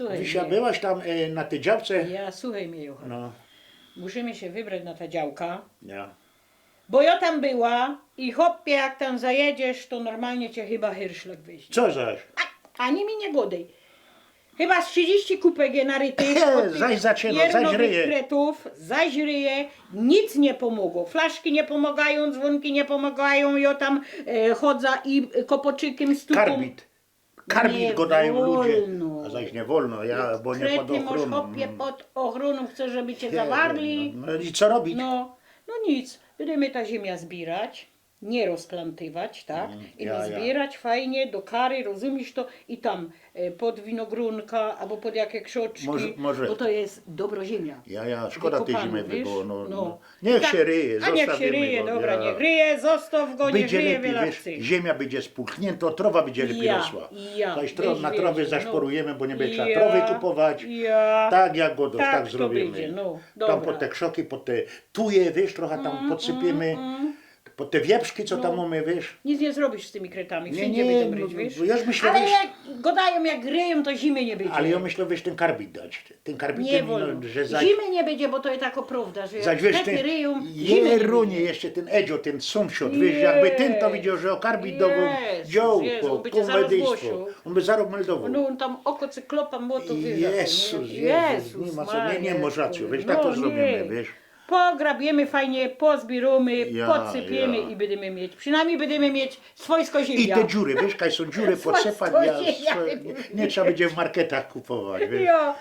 Słuchaj Wisia, byłaś tam e, na tej działce? Ja, słuchaj mnie, Jocha. No, Musimy się wybrać na ta działka. ja. Bo ja tam była i hopie, jak tam zajedziesz, to normalnie cię chyba hirszlak wyjdzie. Co zaś? Ani mi nie godej. Chyba z 30 kupek je narytych. Od tych zaś zaczyna, piernowych zaś ryje. kretów, zaś ryje. Nic nie pomogło. Flaszki nie pomagają, dzwonki nie pomagają. Ja tam e, chodzę i kopoczykiem stukam. Karbit. Karbit Nie go dają ludzie. wolno. A zaś nie wolno, ja, bo nie pod Krety masz ochroną. hopie pod ochroną, chcę, żeby cię zawarli. No, no i co robić? No, no nic, będziemy ta ziemia zbierać, nie rozplantywać, tak? I ja, ja. zbierać fajnie do kary, rozumiesz to? I tam e, pod winogronka albo pod jakie krzoczki, Może- może. bo to jest dobro ziemia. Ja, ja, szkoda tej zimy by było. No, no. No. Niech Tak. się ryje, A niech się ryje, go, dobra, ja. niech ryje, zostaw go, niech Będzie ryje lepiej, wiele wiesz, ziemia będzie spulchnięta, trawa będzie lepiej Ja, rosła. ja, Zaś tro, na trawy no. zaszporujemy, bo nie będzie trzeba Ja, trawy kupować. ja. Tak jak go tak, Tak zrobimy. będzie, no, tam dobra. Mm, pod te krzoki, pod te tuje, wiesz, trochę tam podsypiemy. Pod te wieprzki, co tam No. mamy, wiesz. Nic nie zrobisz z tymi kretami, Nie, wszędzie nie, będą no, ryć, wiesz? bo ja już myślę, Ale wiesz- jak godają, jak ryją, to zimy nie będzie. Ale ja myślę, wiesz, ten karbit dać. Ten Nie karbitem, wolno. no, że zaś... Zimy nie będzie, bo to jest taka prawda, że Zaś jak wiesz, krety ten ryją, zimy nie Jerunie, będzie. jeszcze ten Edzio, ten sąsiad, wiesz, jakby ten to widział, że o karbit dował Jezus, działko, Jezu, on by cię zaraz. On by zaraz meldował. No on tam oko cyklopa młotu wyjechał. Jezus? Jezus, nie ma co, nie, nie masz racji, wiesz, tak to zrobimy, wiesz. Pograbiemy fajnie, pozbieramy, Ja, podsypiemy ja. i będziemy mieć, przynajmniej będziemy mieć swojsko I ziemia. te dziury, wiesz, kaj są dziury podsypać, ja, ziemia. nie, nie trzeba będzie w marketach kupować, wiesz. Ja.